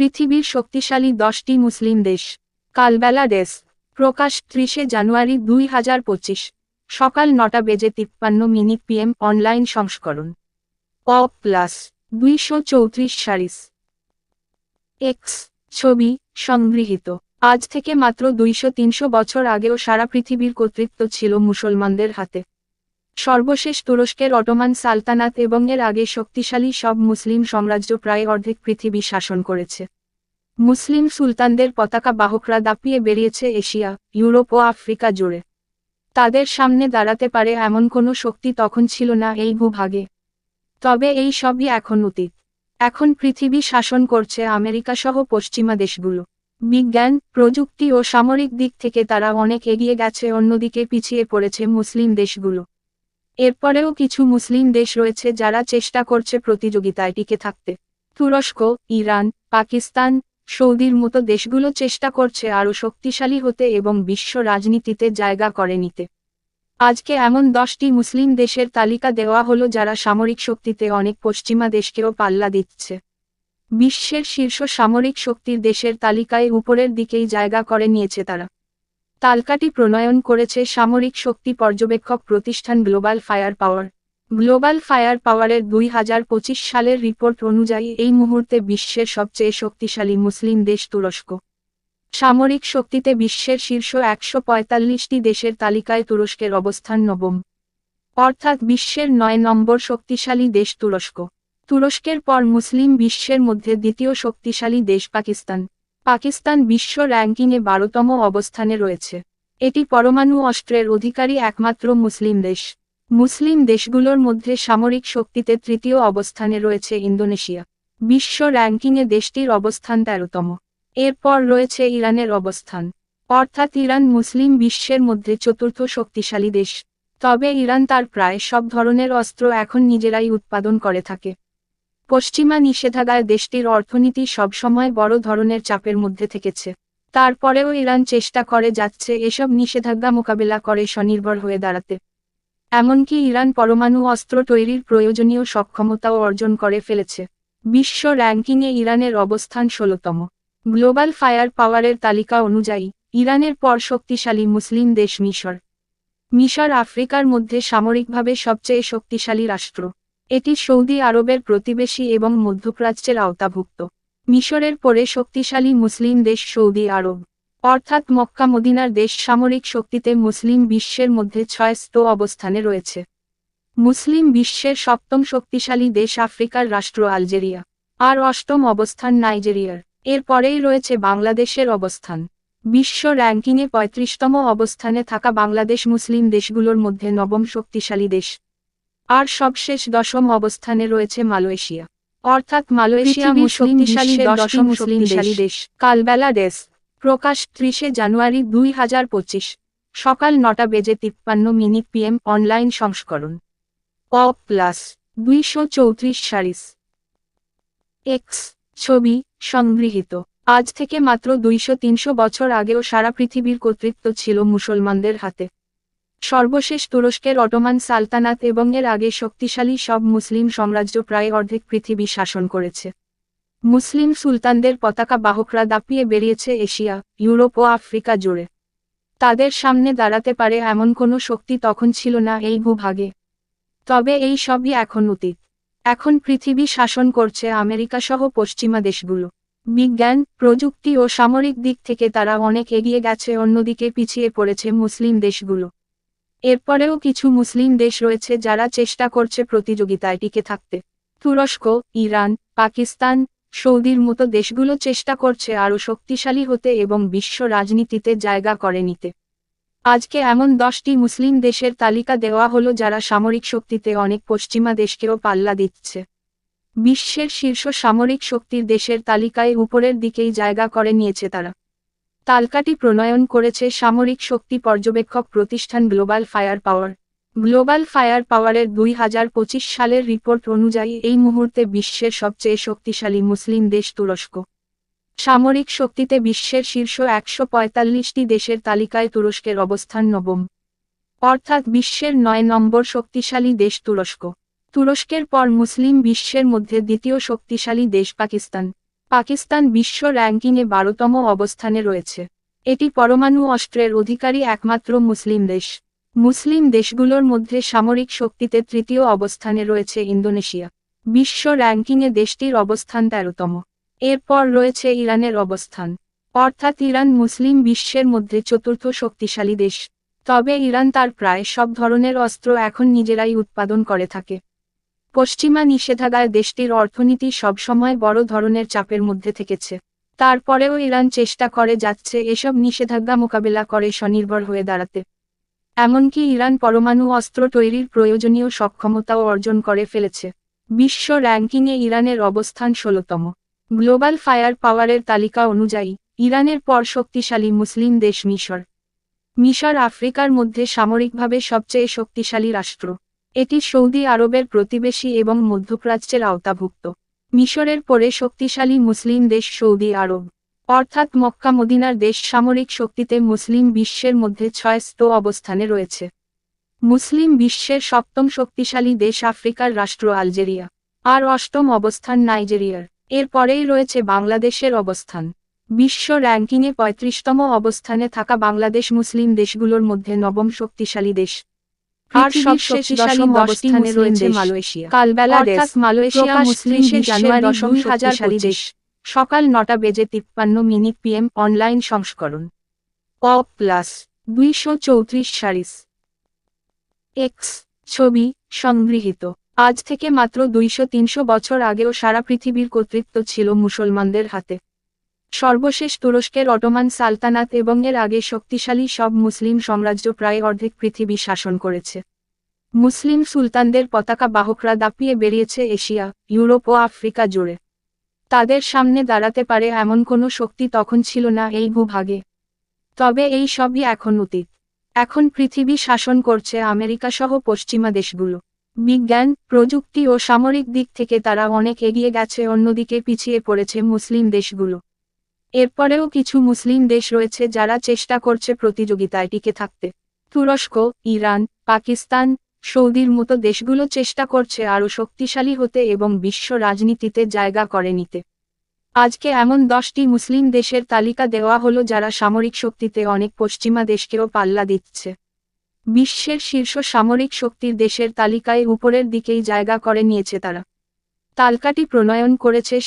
পৃথিবীর শক্তিশালী দশটি মুসলিম দেশ। কালবেলা ডেস্ক প্রকাশ ত্রিশে জানুয়ারি দুই হাজার পঁচিশ, সকাল নটা বেজে তিপ্পান্ন মিনিট পিএম অনলাইন সংস্করণ। অ প্লাস, দুইশো চৌত্রিশ সারিস। এক্স, ছবি, সংগৃহীত। আজ থেকে মাত্র দুইশো তিনশো বছর আগেও সারা পৃথিবীর কর্তৃত্ব ছিল মুসলমানদের হাতে। সর্বশেষ তুরস্কের অটোমান সালতানাত এবং এর আগে শক্তিশালী সব মুসলিম সাম্রাজ্য প্রায় অর্ধেক পৃথিবী শাসন করেছে। মুসলিম সুলতানদের পতাকা বাহকরা দাপিয়ে বেরিয়েছে এশিয়া, ইউরোপ ও আফ্রিকা জুড়ে। তাদের সামনে দাঁড়াতে পারে এমন কোনো শক্তি তখন ছিল না এই ভূভাগে। তবে এই সবই এখন অতীত। এখন পৃথিবী শাসন করছে আমেরিকা সহ পশ্চিমা দেশগুলো। বিজ্ঞান, প্রযুক্তি ও সামরিক দিক থেকে তারা অনেক এগিয়ে গেছে, অন্যদিকে পিছিয়ে পড়েছে মুসলিম দেশগুলো। এরপরেও কিছু মুসলিম দেশ রয়েছে যারা চেষ্টা করছে প্রতিযোগিতায় টিকে থাকতে। তুরস্ক, ইরান, পাকিস্তান, সৌদির মতো দেশগুলো চেষ্টা করছে আরও শক্তিশালী হতে এবং বিশ্ব রাজনীতিতে জায়গা করে নিতে। আজকে এমন দশটি মুসলিম দেশের তালিকা দেওয়া হলো যারা সামরিক শক্তিতে অনেক পশ্চিমা দেশকেও পাল্লা দিচ্ছে। বিশ্বের শীর্ষ সামরিক শক্তির দেশের তালিকায় উপরের দিকেই জায়গা করে নিয়েছে তারা। তালকাটি প্রণয়ন করেছে সামরিক শক্তি পর্যবেক্ষক প্রতিষ্ঠান গ্লোবাল ফায়ার পাওয়ার। গ্লোবাল ফায়ার পাওয়ারের দুই হাজার পঁচিশ সালের রিপোর্ট অনুযায়ী এই মুহূর্তে বিশ্বের সবচেয়ে শক্তিশালী মুসলিম দেশ তুরস্ক। সামরিক শক্তিতে বিশ্বের শীর্ষ একশো দেশের তালিকায় তুরস্কের অবস্থান নবম। অর্থাৎ বিশ্বের নয় নম্বর শক্তিশালী দেশ তুরস্ক। তুরস্কের পর মুসলিম বিশ্বের মধ্যে দ্বিতীয় শক্তিশালী দেশ পাকিস্তান। পাকিস্তান বিশ্ব র্যাঙ্কিংয়ে বারোতম অবস্থানে রয়েছে। এটি পরমাণু অস্ত্রের অধিকারী একমাত্র মুসলিম দেশ। মুসলিম দেশগুলোর মধ্যে সামরিক শক্তিতে তৃতীয় অবস্থানে রয়েছে ইন্দোনেশিয়া। বিশ্ব র্যাঙ্কিংয়ে দেশটির অবস্থান তেরোতম। এরপর রয়েছে ইরানের অবস্থান। অর্থাৎ ইরান মুসলিম বিশ্বের মধ্যে চতুর্থ শক্তিশালী দেশ। তবে ইরান তার প্রায় সব ধরনের অস্ত্র এখন নিজেরাই উৎপাদন করে থাকে। পশ্চিমা নিষেধাজ্ঞায় দেশটির অর্থনীতি সবসময় বড় ধরনের চাপের মধ্যে থেকেছে। তারপরেও ইরান চেষ্টা করে যাচ্ছে এসব নিষেধাজ্ঞা মোকাবেলা করে স্বনির্ভর হয়ে দাঁড়াতে। এমনকি ইরান পরমাণু অস্ত্র তৈরির প্রয়োজনীয় সক্ষমতাও অর্জন করে ফেলেছে। বিশ্ব র্যাঙ্কিংয়ে ইরানের অবস্থান ষোলতম। গ্লোবাল ফায়ার পাওয়ারের তালিকা অনুযায়ী, ইরানের পর শক্তিশালী মুসলিম দেশ মিশর। মিশর আফ্রিকার মধ্যে সামরিকভাবে সবচেয়ে শক্তিশালী রাষ্ট্র। এটি সৌদি আরবের প্রতিবেশী এবং মধ্যপ্রাচ্যের আওতাভুক্ত। মিশরের পরে শক্তিশালী মুসলিম দেশ সৌদি আরব। অর্থাৎ মক্কা মদিনার দেশ সামরিক শক্তিতে মুসলিম বিশ্বের মধ্যে ছয় স্থ অবস্থানে রয়েছে। মুসলিম বিশ্বের সপ্তম শক্তিশালী দেশ আফ্রিকার রাষ্ট্র আলজেরিয়া। আর অষ্টম অবস্থান নাইজেরিয়ার। এর পরেই রয়েছে বাংলাদেশের অবস্থান। বিশ্ব র্যাঙ্কিংয়ে পঁয়ত্রিশতম অবস্থানে থাকা বাংলাদেশ মুসলিম দেশগুলোর মধ্যে নবম শক্তিশালী দেশ। আর সবশেষ দশম অবস্থানে রয়েছে মালয়েশিয়া। অর্থাৎ মালয়েশিয়া বিশ্বের দশম শক্তিশালী দেশ। কালবেলা দেশ। প্রকাশ ত্রিশে জানুয়ারি দুই হাজার পঁচিশ। সকাল নটা বেজে তিপ্পান্ন মিনিট পিএম অনলাইন সংস্করণ। অ প্লাস দুইশো চৌত্রিশ সারিস। এক্স ছবি সংগৃহীত। আজ থেকে মাত্র দুইশো তিনশো বছর আগেও সারা পৃথিবীর কর্তৃত্ব ছিল মুসলমানদের হাতে। সর্বশেষ তুরস্কের অটোমান সালতানাত এবং এর আগে শক্তিশালী সব মুসলিম সাম্রাজ্য প্রায় অর্ধেক পৃথিবী শাসন করেছে। মুসলিম সুলতানদের পতাকা বাহকরা দাপিয়ে বেরিয়েছে এশিয়া, ইউরোপ ও আফ্রিকা জুড়ে। তাদের সামনে দাঁড়াতে পারে এমন কোনো শক্তি তখন ছিল না এই ভূভাগে। তবে এই সবই এখন অতীত। এখন পৃথিবী শাসন করছে আমেরিকা সহ পশ্চিমা দেশগুলো। বিজ্ঞান, প্রযুক্তি ও সামরিক দিক থেকে তারা অনেক এগিয়ে গেছে, অন্যদিকে পিছিয়ে পড়েছে মুসলিম দেশগুলো। এরপরেও কিছু মুসলিম দেশ রয়েছে যারা চেষ্টা করছে প্রতিযোগিতায় টিকে থাকতে। তুরস্ক, ইরান, পাকিস্তান, সৌদির মতো দেশগুলো চেষ্টা করছে আরও শক্তিশালী হতে এবং বিশ্ব রাজনীতিতে জায়গা করে নিতে। আজকে এমন দশটি মুসলিম দেশের তালিকা দেওয়া হলো যারা সামরিক শক্তিতে অনেক পশ্চিমা দেশকেও পাল্লা দিচ্ছে। বিশ্বের শীর্ষ সামরিক শক্তির দেশের তালিকায় উপরের দিকেই জায়গা করে নিয়েছে তারা। তালকাটি প্রণয়ন করেছে সামরিক শক্তি পর্যবেক্ষক প্রতিষ্ঠান গ্লোবাল ফায়ার পাওয়ার। গ্লোবাল ফায়ার পাওয়ারের দুই হাজার পঁচিশ সালের রিপোর্ট অনুযায়ী এই মুহূর্তে বিশ্বের সবচেয়ে শক্তিশালী মুসলিম দেশ তুরস্ক। সামরিক শক্তিতে বিশ্বের শীর্ষ একশো পঁয়তাল্লিশটি দেশের তালিকায় তুরস্কের অবস্থান নবম। অর্থাৎ বিশ্বের নয় নম্বর শক্তিশালী দেশ তুরস্ক। তুরস্কের পর মুসলিম বিশ্বের মধ্যে দ্বিতীয় শক্তিশালী দেশ পাকিস্তান। পাকিস্তান বিশ্ব র্যাঙ্কিংয়ে বারোতম অবস্থানে রয়েছে। এটি পরমাণু অস্ত্রের অধিকারী একমাত্র মুসলিম দেশ। মুসলিম দেশগুলোর মধ্যে সামরিক শক্তিতে তৃতীয় অবস্থানে রয়েছে ইন্দোনেশিয়া। বিশ্ব র্যাঙ্কিংয়ে দেশটির অবস্থান তেরোতম। এরপর রয়েছে ইরানের অবস্থান। অর্থাৎ ইরান মুসলিম বিশ্বের মধ্যে চতুর্থ শক্তিশালী দেশ। তবে ইরান তার প্রায় সব ধরনের অস্ত্র এখন নিজেরাই উৎপাদন করে থাকে। পশ্চিমা নিষেধাজ্ঞায় দেশটির অর্থনীতি সবসময় বড় ধরনের চাপের মধ্যে থেকেছে। তারপরেও ইরান চেষ্টা করে যাচ্ছে এসব নিষেধাজ্ঞা মোকাবেলা করে স্বনির্ভর হয়ে দাঁড়াতে। এমনকি ইরান পরমাণু অস্ত্র তৈরির প্রয়োজনীয় সক্ষমতাও অর্জন করে ফেলেছে। বিশ্ব র্যাঙ্কিংয়ে ইরানের অবস্থান ষোলতম। গ্লোবাল ফায়ার পাওয়ারের তালিকা অনুযায়ী, ইরানের পর শক্তিশালী মুসলিম দেশ মিশর। মিশর আফ্রিকার মধ্যে সামরিকভাবে সবচেয়ে শক্তিশালী রাষ্ট্র। এটি সৌদি আরবের প্রতিবেশী এবং মধ্যপ্রাচ্যের আওতাভুক্ত। মিশরের পরে শক্তিশালী মুসলিম দেশ সৌদি আরব। অর্থাৎ মক্কা মদিনার দেশ সামরিক শক্তিতে মুসলিম বিশ্বের মধ্যে ছয় স্থ অবস্থানে রয়েছে। মুসলিম বিশ্বের সপ্তম শক্তিশালী দেশ আফ্রিকার রাষ্ট্র আলজেরিয়া। আর অষ্টম অবস্থান নাইজেরিয়ার। এর পরেই রয়েছে বাংলাদেশের অবস্থান। বিশ্ব র্যাঙ্কিংয়ে পঁয়ত্রিশতম অবস্থানে থাকা বাংলাদেশ মুসলিম দেশগুলোর মধ্যে নবম শক্তিশালী দেশ। আর সব শক্তিশালী অবস্থানে রয়েছে মালয়েশিয়া। কালবেলা অর্থাৎ মালয়েশিয়া মুসলিম জানুয়ারি দশম শক্তিশালী দেশ সকাল নটা বেজে তিপ্পান্ন মিনিট পিএম অনলাইন সংস্করণ। অ প্লাস দুইশো চৌত্রিশ সারিস। এক্স ছবি সংগৃহীত। আজ থেকে মাত্র দুইশো তিনশো বছর আগেও সারা পৃথিবীর কর্তৃত্ব ছিল মুসলমানদের হাতে। সর্বশেষ তুরস্কের অটোমান সালতানাত এবং এর আগে শক্তিশালী সব মুসলিম সাম্রাজ্য প্রায় অর্ধেক পৃথিবী শাসন করেছে। মুসলিম সুলতানদের পতাকা বাহকরা দাপিয়ে বেরিয়েছে এশিয়া, ইউরোপ ও আফ্রিকা জুড়ে। তাদের সামনে দাঁড়াতে পারে এমন কোনো শক্তি তখন ছিল না এই ভূভাগে। তবে এই সবই এখন অতীত। এখন পৃথিবী শাসন করছে আমেরিকা সহ পশ্চিমা দেশগুলো। বিজ্ঞান, প্রযুক্তি ও সামরিক দিক থেকে তারা অনেক এগিয়ে গেছে, অন্যদিকে পিছিয়ে পড়েছে মুসলিম দেশগুলো। এরপরেও কিছু মুসলিম দেশ রয়েছে যারা চেষ্টা করছে প্রতিযোগিতায় টিকে থাকতে। তুরস্ক, ইরান, পাকিস্তান, সৌদির মতো দেশগুলো চেষ্টা করছে আরও শক্তিশালী হতে এবং বিশ্ব রাজনীতিতে জায়গা করে নিতে। আজকে এমন দশটি মুসলিম দেশের তালিকা দেওয়া হলো যারা সামরিক শক্তিতে অনেক পশ্চিমা দেশকেও পাল্লা দিচ্ছে। বিশ্বের শীর্ষ সামরিক শক্তির দেশের তালিকায় উপরের দিকেই জায়গা করে নিয়েছে তারা। তালকাটি প্রণয়ন করেছে